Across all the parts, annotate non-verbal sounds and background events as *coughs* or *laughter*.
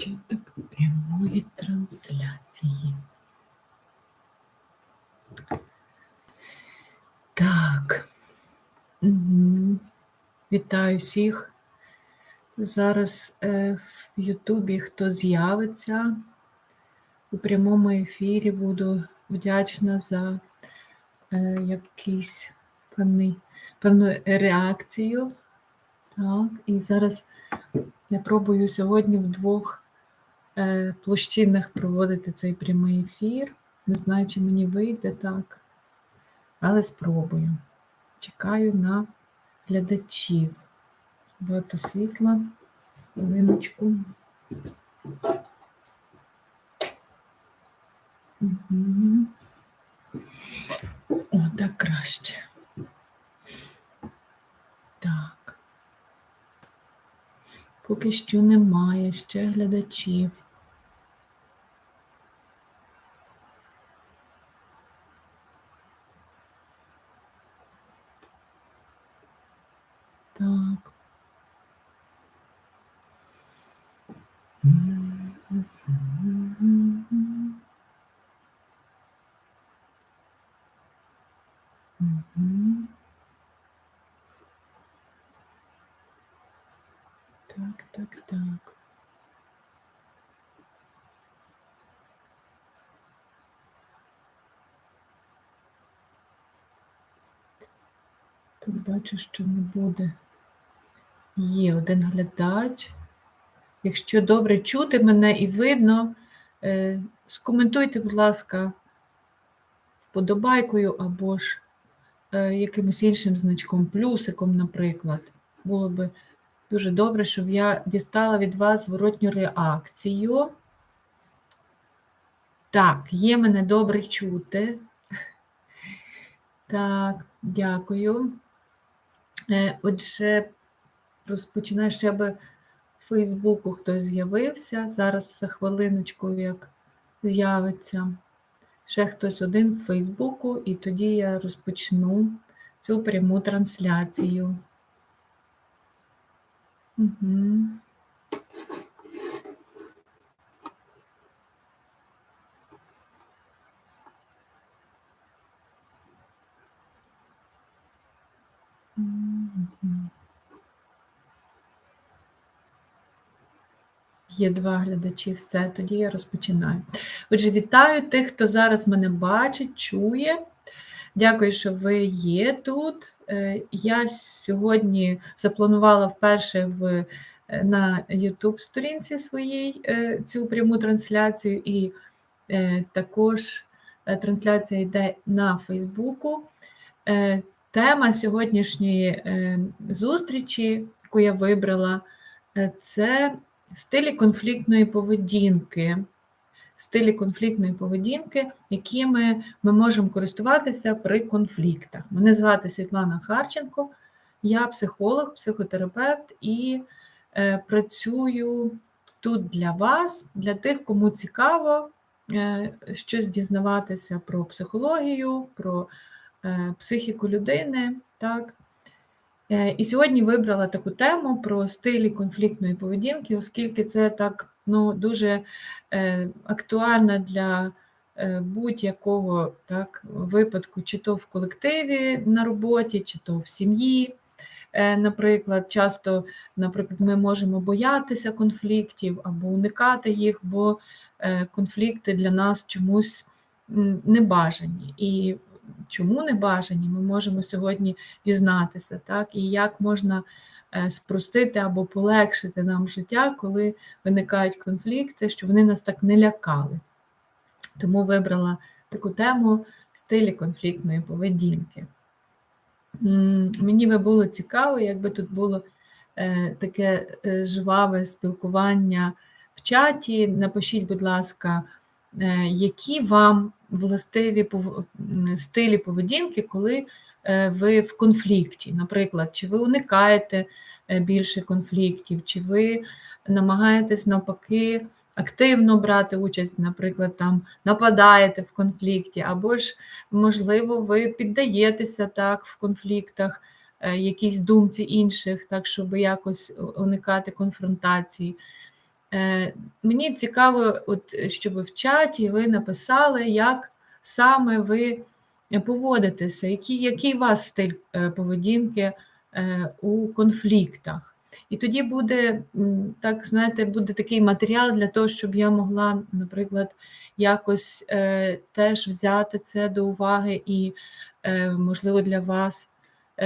Початок прямої трансляції. Так. Вітаю всіх. Зараз е, в Ютубі хто з'явиться у прямому ефірі, буду вдячна за е, якийсь певний, певну реакцію. Так, і зараз я пробую сьогодні в двох площинах проводити цей прямий ефір. Не знаю, чи мені вийде так, але спробую. Чекаю на глядачів. Багато світла, хвилиночку. Угу. О, так краще. Так. Поки що немає ще глядачів. Так. Мгм. Так, так, так. Тут бачу, що не буде. Є один глядач. Якщо добре чути мене і видно, е, скоментуйте, будь ласка, вподобайкою або ж е, якимось іншим значком, плюсиком, наприклад. Було би дуже добре, щоб я дістала від вас зворотню реакцію. Так, є мене добре чути. *laughs* Так, дякую. Е, Отже, розпочинаю ще би в Фейсбуку хтось з'явився. Зараз за хвилиночку, як з'явиться. Ще хтось один в Фейсбуку, і тоді я розпочну цю пряму трансляцію. Угу. Є два глядачі, все, тоді я розпочинаю. Отже, вітаю тих, хто зараз мене бачить, чує. Дякую, що ви є тут. Е, Я сьогодні запланувала вперше в, е, на YouTube-сторінці своїй е, цю пряму трансляцію, і також трансляція йде на Фейсбуку. Тема сьогоднішньої е, зустрічі, яку я вибрала, е, це стилі конфліктної поведінки, стилі конфліктної поведінки, якими ми можемо користуватися при конфліктах. Мене звати Світлана Харченко, я психолог, психотерапевт і е, працюю тут для вас, для тих, кому цікаво щось дізнаватися про психологію, про психіку людини. так, Е, І сьогодні вибрала таку тему про стилі конфліктної поведінки, оскільки це так ну, дуже е, актуально для е, будь-якого так, випадку, чи то в колективі на роботі, чи то в сім'ї. Е, Наприклад, часто, наприклад, ми можемо боятися конфліктів або уникати їх, бо е, конфлікти для нас чомусь небажані. І чому не бажані, ми можемо сьогодні дізнатися, так, і як можна е, спростити або полегшити нам життя, коли виникають конфлікти, щоб вони нас так не лякали. Тому вибрала таку тему стилі конфліктної поведінки. Мені би було цікаво, якби тут було е, таке е, жваве спілкування в чаті. Напишіть, будь ласка, які вам властиві стилі поведінки, коли е, ви в конфлікті. Наприклад, чи ви уникаєте е, більше конфліктів, чи ви намагаєтесь навпаки активно брати участь, наприклад, там нападаєте в конфлікті, або ж, можливо, ви піддаєтеся так в конфліктах е, якійсь думці інших, так, щоб якось уникати конфронтації. Е, Мені цікаво, от, щоб в чаті ви написали, як саме ви поводитеся, який, який у вас стиль е, поведінки е, у конфліктах. І тоді буде, так знаєте, буде такий матеріал для того, щоб я могла, наприклад, якось теж взяти це до уваги і, можливо, для вас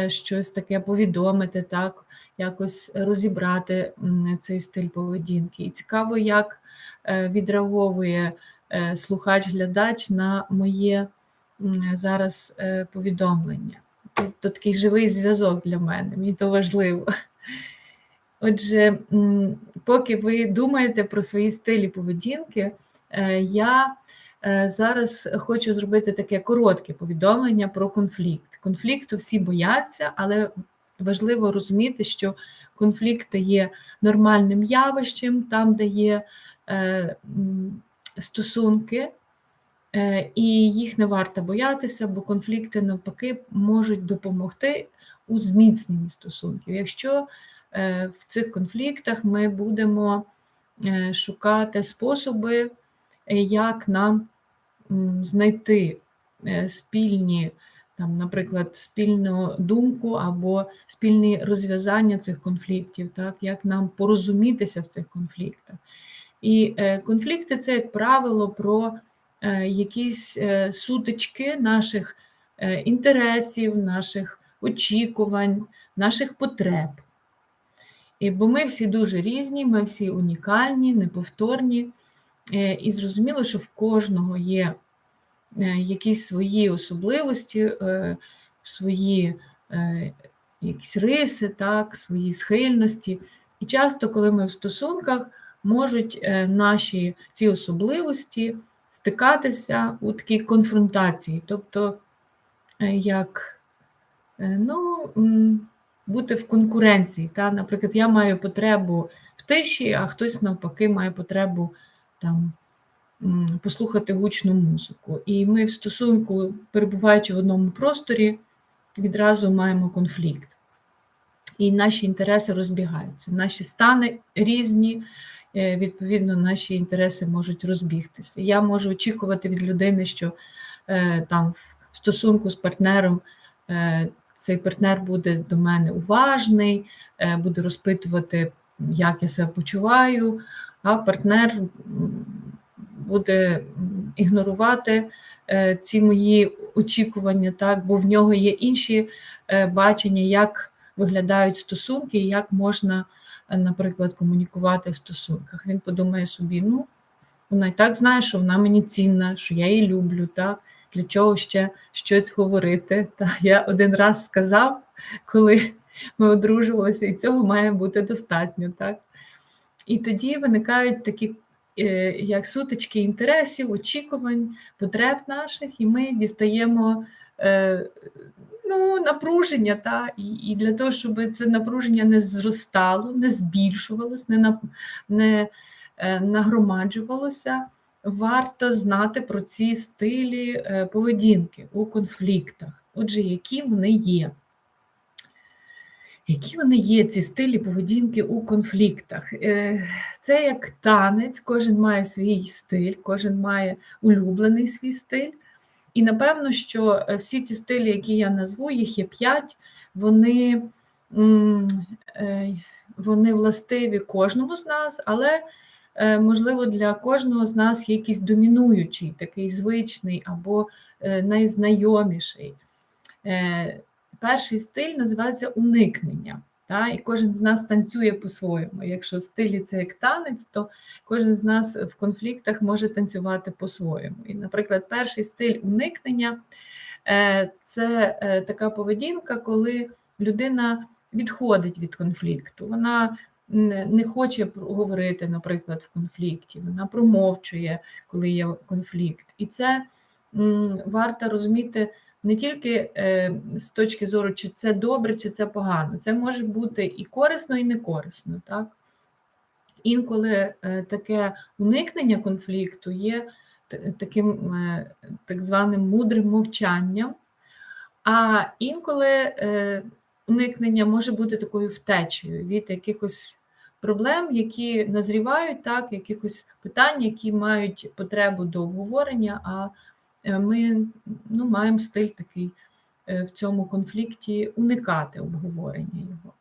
щось таке повідомити, так, якось розібрати цей стиль поведінки. І цікаво, як е, відреаговує е, слухач-глядач на моє зараз е, повідомлення. Тобто такий живий зв'язок для мене, мені то важливо. Отже, поки ви думаєте про свої стилі поведінки, я зараз хочу зробити таке коротке повідомлення про конфлікт. Конфлікту всі бояться, але важливо розуміти, що конфлікти є нормальним явищем, там, де є е, стосунки, е, і їх не варто боятися, бо конфлікти навпаки можуть допомогти у зміцненні стосунків. Якщо е, в цих конфліктах ми будемо шукати способи, як нам знайти спільні, там, наприклад, спільну думку або спільні розв'язання цих конфліктів, так, як нам порозумітися в цих конфліктах. І е, конфлікти це, як правило, про е, якісь е, сутички наших інтересів, наших очікувань, наших потреб. І, бо ми всі дуже різні, ми всі унікальні, неповторні. І зрозуміло, що в кожного є якісь свої особливості, е, свої е, якісь риси, так, свої схильності. І часто, коли ми в стосунках, можуть е, наші ці особливості стикатися у такій конфронтації, тобто е, як е, ну, бути в конкуренції. Та? Наприклад, я маю потребу в тиші, а хтось навпаки має потребу там, послухати гучну музику. І ми в стосунку, перебуваючи в одному просторі, відразу маємо конфлікт. І наші інтереси розбігаються. Наші стани різні, е, відповідно, наші інтереси можуть розбігтися. Я можу очікувати від людини, що е, там в стосунку з партнером е, цей партнер буде до мене уважний, буде розпитувати, як я себе почуваю, а партнер буде ігнорувати е, ці мої очікування, так, бо в нього є інші е, бачення, як виглядають стосунки, і як можна, е, наприклад, комунікувати в стосунках. Він подумає собі, ну, вона і так знає, що вона мені цінна, що я її люблю, так? Для чого ще щось говорити? *laughs* Та я один раз сказав, коли ми одружувалися, і цього має бути достатньо, так? І тоді виникають такі, як сутички інтересів, очікувань, потреб наших, і ми дістаємо е, ну, напруження, та? І, для того, щоб це напруження не зростало, не збільшувалось, не, на, не е, нагромаджувалося, варто знати про ці стилі е, поведінки у конфліктах. Отже, які вони є. Які вони є, ці стилі поведінки у конфліктах? Е, Це як танець, кожен має свій стиль, кожен має улюблений свій стиль. І напевно, що е, всі ці стилі, які я назву, їх є п'ять, вони, е, вони властиві кожному з нас, але, можливо, для кожного з нас є якийсь домінуючий, такий звичний або найзнайоміший. Перший стиль називається уникнення. Та? І кожен з нас танцює по-своєму. Якщо стилі це як танець, то кожен з нас в конфліктах може танцювати по-своєму. І, наприклад, перший стиль уникнення е, це е, така поведінка, коли людина відходить від конфлікту. Вона не хоче говорити, наприклад, в конфлікті, вона промовчує, коли є конфлікт. І це варто розуміти не тільки е, з точки зору, чи це добре, чи це погано. Це може бути і корисно, і не корисно. Так? Інколи е, таке уникнення конфлікту є таким е, так званим мудрим мовчанням, а інколи уникнення може бути такою втечею від якихось проблем, які назрівають, так, якихось питань, які мають потребу до обговорення, а ми ну, маємо стиль такий е, в цьому конфлікті уникати обговорення його.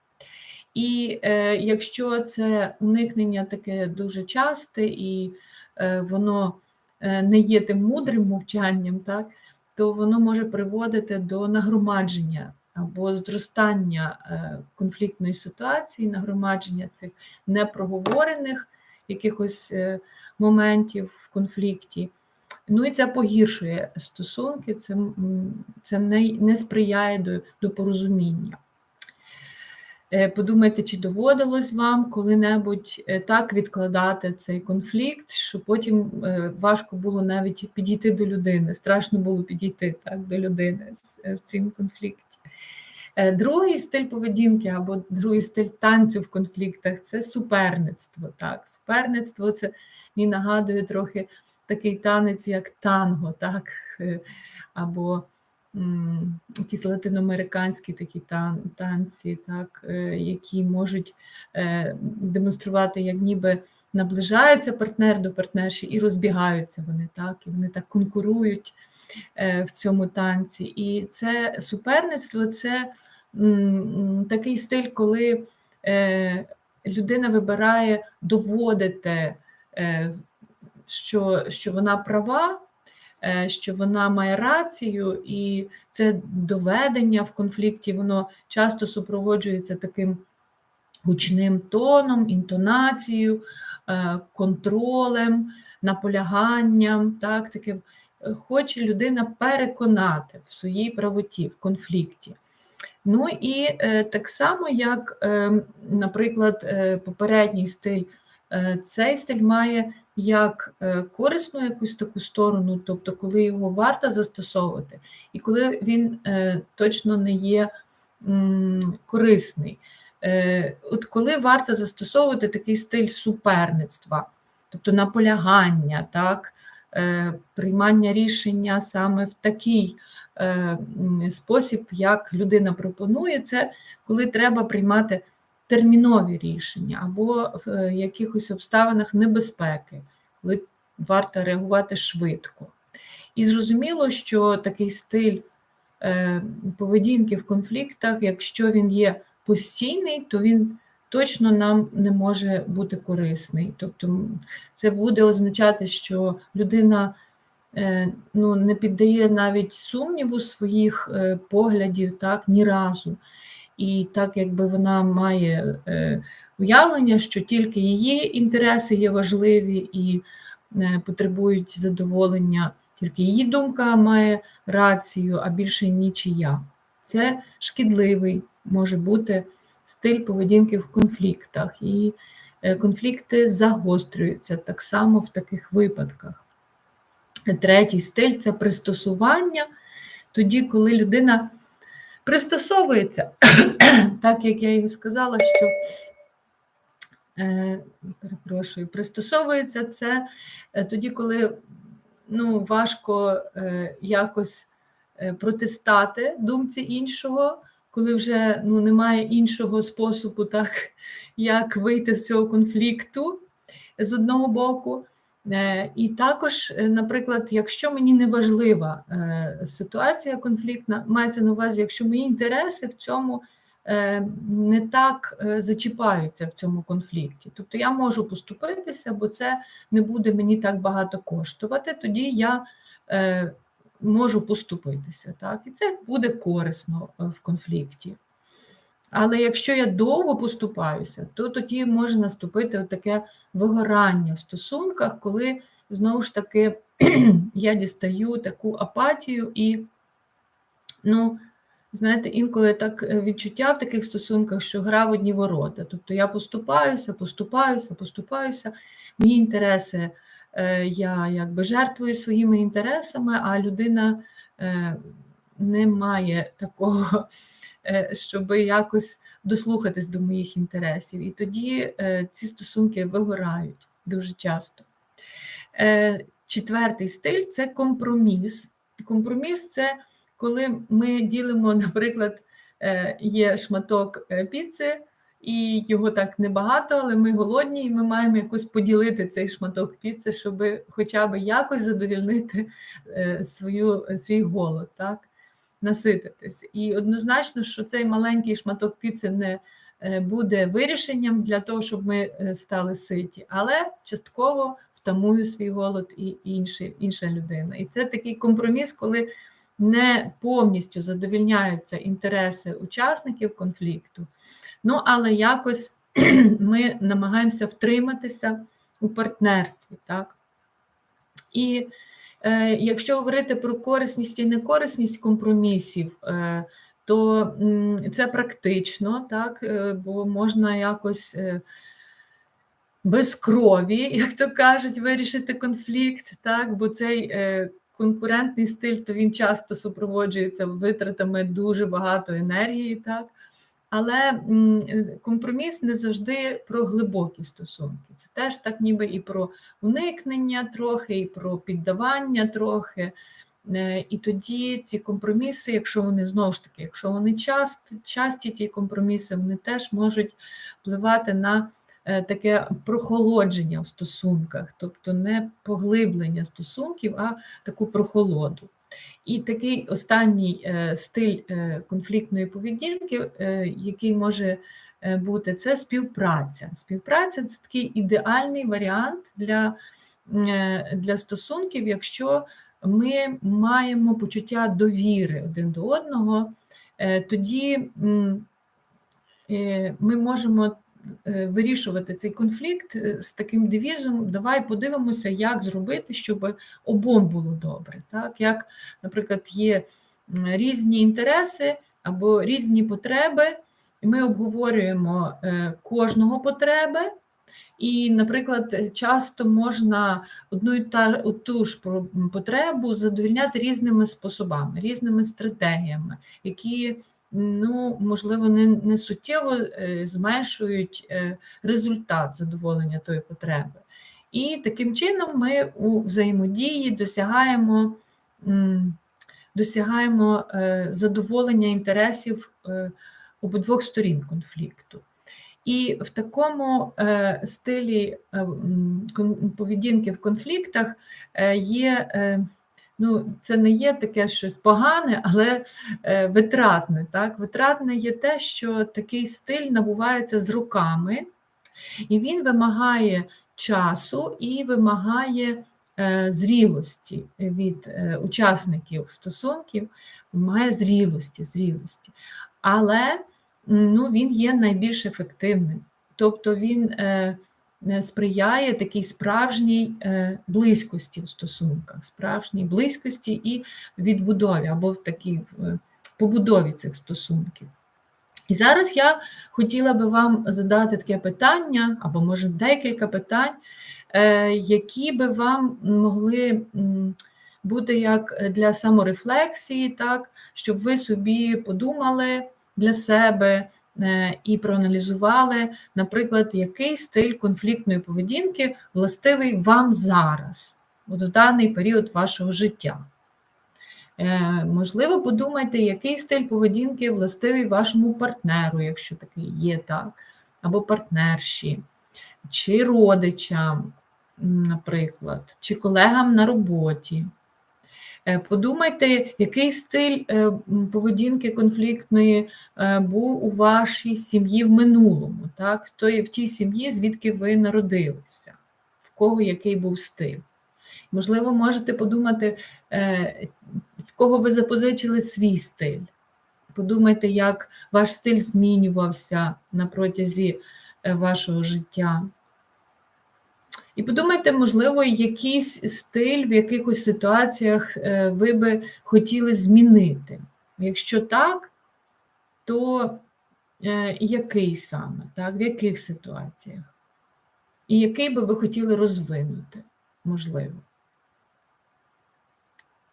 І е, якщо це уникнення таке дуже часте і е, воно е, не є тим мудрим мовчанням, так, то воно може приводити до нагромадження або зростання е, конфліктної ситуації, нагромадження цих непроговорених якихось е, моментів в конфлікті. Ну і це погіршує стосунки, це, це не, не сприяє до, до порозуміння. Е, подумайте, чи доводилось вам коли-небудь е, так відкладати цей конфлікт, що потім е, важко було навіть підійти до людини, страшно було підійти так, до людини в цьому конфлікті. Другий стиль поведінки або другий стиль танцю в конфліктах це суперництво. Так. Суперництво це мені нагадує трохи такий танець, як танго, так, або якісь латиноамериканські такі танці, так, е, які можуть е, демонструвати, як ніби наближається партнер до партнерші і розбігаються вони, так, і вони так конкурують е, в цьому танці. І це суперництво це такий стиль, коли людина вибирає доводити, що, що вона права. Е, що вона має рацію, і це доведення в конфлікті, воно часто супроводжується таким гучним тоном, інтонацією, е, контролем, наполяганням. так, таким. Хоче людина переконати в своїй правоті, в конфлікті. Ну і е, так само, як, е, наприклад, попередній стиль, цей стиль має як е, корисну якусь таку сторону, тобто коли його варто застосовувати, і коли він е, точно не є корисний. Е, от коли варто застосовувати такий стиль суперництва, тобто наполягання, так, приймання рішення саме в такий спосіб, як людина пропонує, це коли треба приймати термінові рішення або в е, якихось обставинах небезпеки, коли варто реагувати швидко. І зрозуміло, що такий стиль е, поведінки в конфліктах, якщо він є постійний, то він точно нам не може бути корисний. Тобто це буде означати, що людина е, ну, не піддає навіть сумніву своїх поглядів так, ні разу. І так, якби вона має е, уявлення, що тільки її інтереси є важливі і е, потребують задоволення, тільки її думка має рацію, а більше нічия. Це шкідливий може бути стиль поведінки в конфліктах, і е, конфлікти загострюються так само в таких випадках. Третій стиль це пристосування, тоді, коли людина пристосовується, *coughs* так як я і сказала, що е, перепрошую, пристосовується це е, тоді, коли ну, важко е, якось протистати думці іншого, коли вже ну, немає іншого способу, так, як вийти з цього конфлікту з одного боку. Е, і також, е, наприклад, якщо мені не важлива е, ситуація конфліктна, мається на увазі, якщо мої інтереси в цьому не так зачіпаються в цьому конфлікті. Тобто я можу поступитися, бо це не буде мені так багато коштувати, тоді я можу поступитися. Так? І це буде корисно в конфлікті. Але якщо я довго поступаюся, то тоді може наступити таке вигорання в стосунках, коли знову ж таки *clears throat* я дістаю таку апатію і, ну, знаєте, інколи так е, відчуття в таких стосунках, що гра в одні ворота. Тобто я поступаюся, поступаюся, поступаюся, мої інтереси, е, я якби жертвую своїми інтересами, а людина е, не має такого. Щоб якось дослухатись до моїх інтересів. І тоді е, ці стосунки вигорають дуже часто. Е, четвертий стиль це компроміс. Компроміс це коли ми ділимо, *laughs* наприклад, е, є шматок піци, і його так небагато, але ми голодні, і ми маємо якось поділити цей шматок піци, щоб хоча б якось задовільнити е, свою, свій голод, так? Насититись. І однозначно, що цей маленький шматок піци не е, буде вирішенням для того, щоб ми е, стали ситі, але частково втамує свій голод і інші, інша людина. І це такий компроміс, коли не повністю задовільняються інтереси учасників конфлікту. Ну, але якось *clears throat* ми намагаємося втриматися у партнерстві. так. І якщо говорити про корисність і некорисність компромісів, е, то це практично, так, е, бо можна якось е, без крові, *laughs* як то кажуть, вирішити конфлікт, так, бо цей е, конкурентний стиль, то він часто супроводжується витратами дуже багато енергії. так. Але компроміс не завжди про глибокі стосунки. Це теж так, ніби і про уникнення трохи, і про піддавання трохи. Е, і тоді ці компроміси, якщо вони знову ж таки, якщо вони часті, часті ті компроміси, вони теж можуть впливати на е, таке прохолодження в стосунках, тобто не поглиблення стосунків, а таку прохолоду. І такий останній е, стиль е, конфліктної поведінки, е, який може бути, це співпраця. Співпраця це такий ідеальний варіант для, для стосунків, якщо ми маємо почуття довіри один до одного, тоді ми можемо вирішувати цей конфлікт е, з таким девізом, давай подивимося, як зробити, щоб обом було добре. Так? Як, наприклад, є різні інтереси або різні потреби, і ми обговорюємо е, кожного потреби. І, наприклад, часто можна одну і та ту ж потребу задовільняти різними способами, різними стратегіями, які ну, можливо, не не суттєво е, зменшують е, результат задоволення тої потреби. І таким чином ми у взаємодії досягаємо досягаємо е, задоволення інтересів обидвох сторін конфлікту. І в такому стилі поведінки в конфліктах є ну, це не є таке щось погане, але е, витратне. Так? Витратне є те, що такий стиль набувається з руками, і він вимагає часу і вимагає е, зрілості від е, учасників стосунків, вимагає зрілості, зрілості. Але ну, він є найбільш ефективним. Тобто він сприяє такій справжній е, близькості в стосунках, справжній близькості і відбудові або в такій побудові цих стосунків. І зараз я хотіла би вам задати таке питання, або, може, декілька питань, е, які би вам могли бути як для саморефлексії, так, щоб ви собі подумали для себе. Е, і проаналізували, наприклад, який стиль конфліктної поведінки властивий вам зараз, от в даний період вашого життя. Е, можливо, подумайте, який стиль поведінки властивий вашому партнеру, якщо такий є, так, або партнерші, чи родичам, наприклад, чи колегам на роботі. Е, подумайте, який стиль е, поведінки конфліктної е, був у вашій сім'ї в минулому, так? в той, в тій сім'ї, звідки ви народилися, в кого який був стиль. Можливо, можете подумати, в кого ви запозичили свій стиль. Подумайте, як ваш стиль змінювався на протязі вашого життя. І подумайте, можливо, якийсь стиль в якихось ситуаціях е, ви би хотіли змінити. Якщо так, то е, який саме, так, в яких ситуаціях? І який би ви хотіли розвинути, можливо?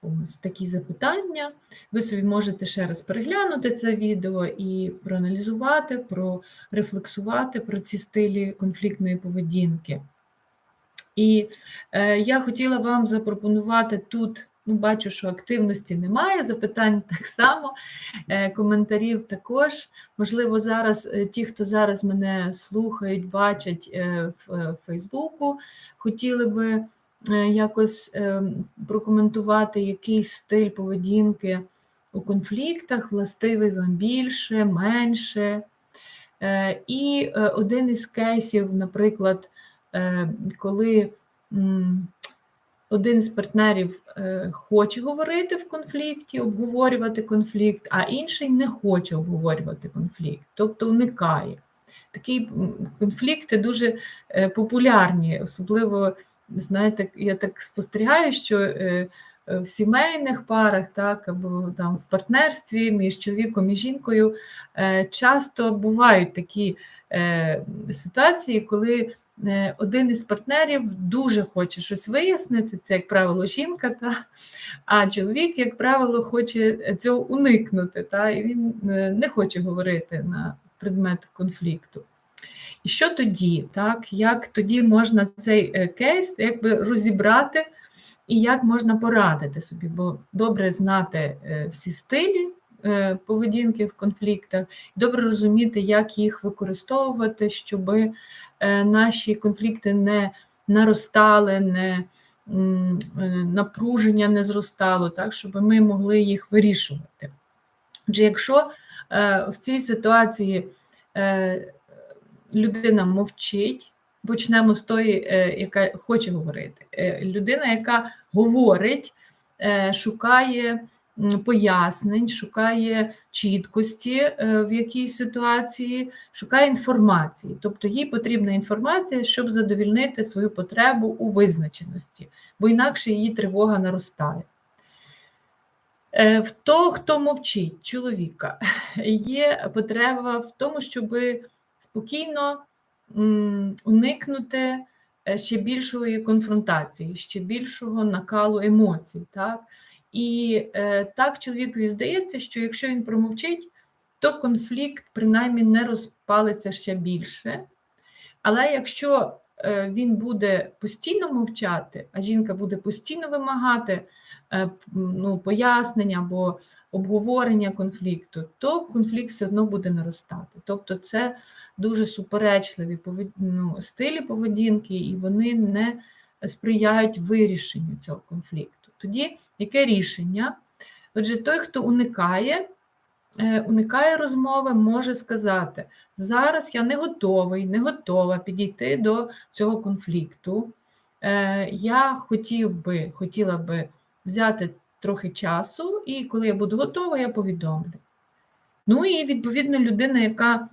Ось такі запитання. Ви собі можете ще раз переглянути це відео і проаналізувати, прорефлексувати про ці стилі конфліктної поведінки. І е, я хотіла вам запропонувати тут Ну, Бачу, що активності немає, запитань *laughs* так само, е, коментарів також. Можливо, зараз е, ті, хто зараз мене слухають, бачать е, в Фейсбуку, хотіли би якось прокоментувати якийсь стиль поведінки у конфліктах, властивий вам більше, менше. І один із кейсів, наприклад, коли один з партнерів е, хоче говорити в конфлікті, обговорювати конфлікт, а інший не хоче обговорювати конфлікт, тобто уникає. Такі конфлікти дуже е, популярні, особливо, знаєте, я так спостерігаю, що е, в сімейних парах, так, або там в партнерстві між чоловіком і жінкою часто бувають такі ситуації, коли Е, один із партнерів дуже хоче щось вияснити, це, як правило, жінка, та, а чоловік, як правило, хоче цього уникнути, та, і він е, не хоче говорити на предмет конфлікту. І що тоді? так, Як тоді можна цей е, кейс якби розібрати і як можна порадити собі, бо добре знати всі стилі поведінки в конфліктах, добре розуміти, як їх використовувати, щоби Е, наші конфлікти не наростали, не е, напруження не зростало, так, щоб ми могли їх вирішувати. Отже, якщо е, в цій ситуації людина мовчить, почнемо з тої, яка хоче говорити. Людина, яка говорить, шукає пояснень, шукає чіткості е, в якійсь ситуації, шукає інформації. Тобто їй потрібна інформація, щоб задовільнити свою потребу у визначеності, бо інакше її тривога наростає. Е, в того, хто мовчить, чоловіка, *laughs* є потреба в тому, щоб спокійно уникнути е, ще більшої конфронтації, ще більшого накалу емоцій. Так? І е, так чоловікові здається, що якщо він промовчить, то конфлікт принаймні не розпалиться ще більше. Але якщо е, він буде постійно мовчати, а жінка буде постійно вимагати е, ну, пояснення або обговорення конфлікту, то конфлікт все одно буде наростати. Тобто це дуже суперечливі ну, стилі поведінки, і вони не сприяють вирішенню цього конфлікту. Тоді яке рішення? Отже, той, хто уникає, е, уникає розмови, може сказати: зараз я не готовий, не готова підійти до цього конфлікту. Е, я хотів би, хотіла би взяти трохи часу, і коли я буду готова, я повідомлю. Ну і відповідно людина, яка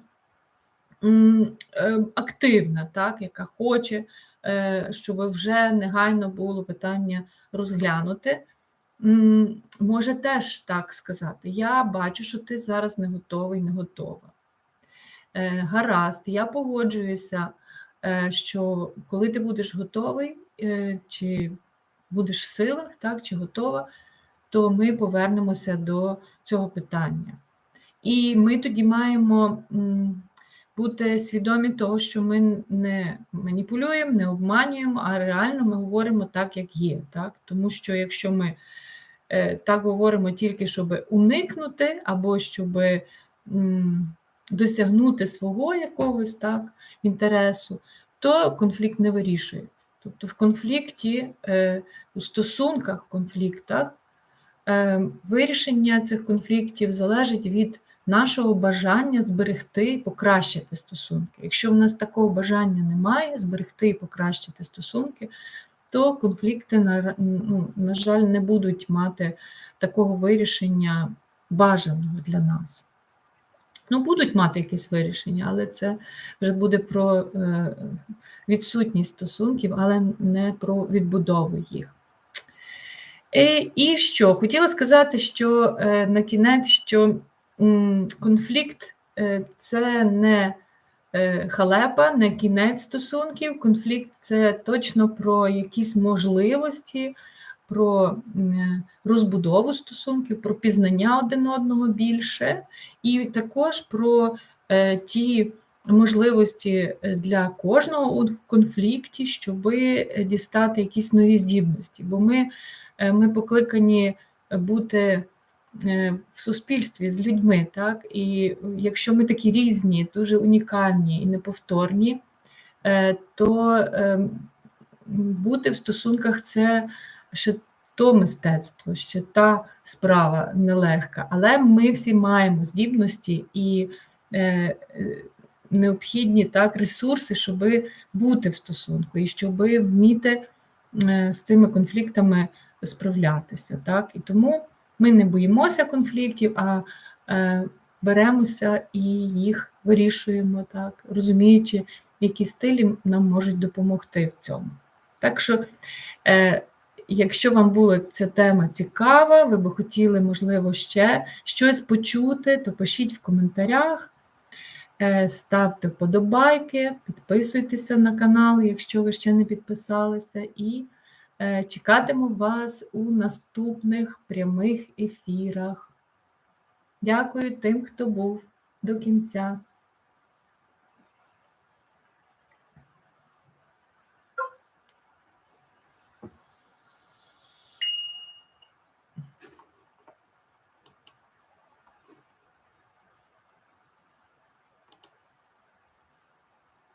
е, активна, так, яка хоче, щоб вже негайно було питання розглянути, може теж так сказати: Я бачу, що ти зараз не готовий, не готова. Е, гаразд, я погоджуюся, е, що коли ти будеш готовий, е, чи будеш в силах, так, чи готова, то ми повернемося до цього питання. І ми тоді маємо бути свідомі того, що ми не маніпулюємо, не обманюємо, а реально ми говоримо так, як є. Так? Тому що якщо ми так говоримо тільки, щоб уникнути, або щоб досягнути свого якогось так, інтересу, то конфлікт не вирішується. Тобто в конфлікті, е, у стосунках, конфліктах, е, вирішення цих конфліктів залежить від нашого бажання зберегти і покращити стосунки. Якщо в нас такого бажання немає, зберегти і покращити стосунки, то конфлікти, на, ну, на жаль, не будуть мати такого вирішення бажаного для нас. Ну, будуть мати якесь вирішення, але це вже буде про е, відсутність стосунків, але не про відбудову їх. І, і що? Хотіла сказати, що е, на кінець, що конфлікт е, це не е, халепа, не кінець стосунків. Конфлікт це точно про якісь можливості, про розбудову стосунків, про пізнання один одного більше, і також про е, ті можливості е, для кожного у конфлікті, щоб дістати якісь нові здібності. Бо ми, е, ми покликані бути е, в суспільстві з людьми, так? І якщо ми такі різні, дуже унікальні і неповторні, то бути в стосунках це ще то мистецтво, ще та справа нелегка. Але ми всі маємо здібності і необхідні так, ресурси, щоб бути в стосунку і щоб вміти е, з цими конфліктами справлятися. Так? І тому ми не боїмося конфліктів, а е, беремося і їх вирішуємо, так, розуміючи, які стилі нам можуть допомогти в цьому. Так що, е, якщо вам була ця тема цікава, ви би хотіли, можливо, ще щось почути, то пишіть в коментарях. Е, ставте вподобайки, підписуйтеся на канал, якщо ви ще не підписалися, і чекатиму вас у наступних прямих ефірах. Дякую тим, хто був до кінця.